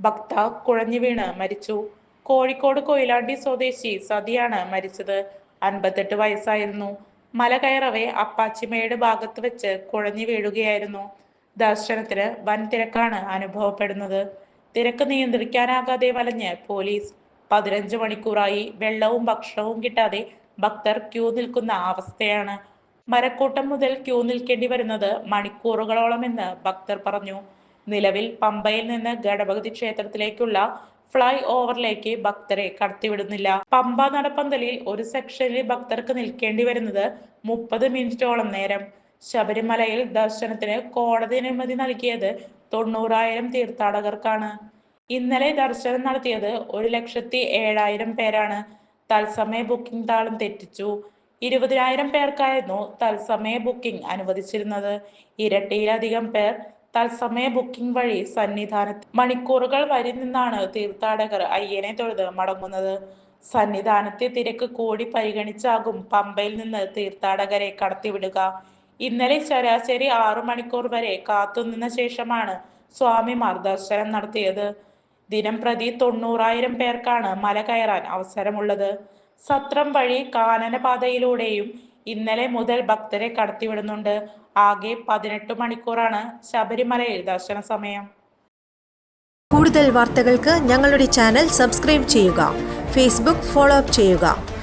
ഭക്ത കുഴഞ്ഞു വീണ് മരിച്ചു. കോഴിക്കോട് കൊയിലാണ്ടി സ്വദേശി സതിയാണ് മരിച്ചത്. അൻപത്തെട്ട് വയസ്സായിരുന്നു. മല കയറവെ അപ്പാച്ചിമേട് ഭാഗത്ത് വെച്ച് കുഴഞ്ഞു വീഴുകയായിരുന്നു. ദർശനത്തിന് വൻ തിരക്കാണ് അനുഭവപ്പെടുന്നത്. തിരക്ക് നിയന്ത്രിക്കാനാകാതെ വലഞ്ഞ് പോലീസ്. പതിനഞ്ച് മണിക്കൂറായി വെള്ളവും ഭക്ഷണവും കിട്ടാതെ ഭക്തർ ക്യൂ നിൽക്കുന്ന അവസ്ഥയാണ്. മരക്കൂട്ടം മുതൽ ക്യൂ നിൽക്കേണ്ടി വരുന്നത് മണിക്കൂറുകളോളമെന്ന് ഭക്തർ പറഞ്ഞു. നിലവിൽ പമ്പയിൽ നിന്ന് ഗണപതി ക്ഷേത്രത്തിലേക്കുള്ള ഫ്ലൈ ഓവറിലേക്ക് ഭക്തരെ കടത്തിവിടുന്നില്ല. പമ്പ നടപ്പന്തലിൽ ഒരു സെക്ഷനിൽ ഭക്തർക്ക് നിൽക്കേണ്ടി വരുന്നത് മുപ്പത് മിനിറ്റോളം നേരം. ശബരിമലയിൽ ദർശനത്തിന് കോടതി അനുമതി നൽകിയത് തൊണ്ണൂറായിരം തീർത്ഥാടകർക്കാണ്. ഇന്നലെ ദർശനം നടത്തിയത് ഒരു ലക്ഷത്തി ഏഴായിരം പേരാണ്. തത്സമയ ബുക്കിംഗ് താളം തെറ്റിച്ചു. ഇരുപതിനായിരം പേർക്കായിരുന്നു തത്സമയ ബുക്കിംഗ് അനുവദിച്ചിരുന്നത്. ഇരട്ടിയിലധികം പേർ തത്സമയ ബുക്കിംഗ് വഴി സന്നിധാനത്ത് മണിക്കൂറുകൾ വരി നിന്നാണ് തീർത്ഥാടകർ അയ്യനെ തൊഴുത് മടങ്ങുന്നത്. സന്നിധാനത്തെ തിരക്ക് കൂടി പരിഗണിച്ചാകും പമ്പയിൽ നിന്ന് തീർത്ഥാടകരെ കടത്തിവിടുക. ഇന്നലെ ശരാശരി ആറു മണിക്കൂർ വരെ കാത്തുനിന്ന ശേഷമാണ് സ്വാമിമാർ ദർശനം നടത്തിയത്. ദിനം പ്രതി തൊണ്ണൂറായിരം പേർക്കാണ് മല കയറാൻ അവസരമുള്ളത്. സത്രം വഴി കാനനപാതയിലൂടെയും ഇന്നലെ മുതൽ ഭക്തരെ കടത്തിവിടുന്നുണ്ട്. ആകെ പതിനെട്ട് മണിക്കൂറാണ് ശബരിമലയിൽ ദർശന സമയം. കൂടുതൽ വാർത്തകൾക്ക് ഞങ്ങളുടെ ചാനൽ സബ്സ്ക്രൈബ് ചെയ്യുക. ഫേസ്ബുക്ക് ഫോളോ അപ്പ് ചെയ്യുക.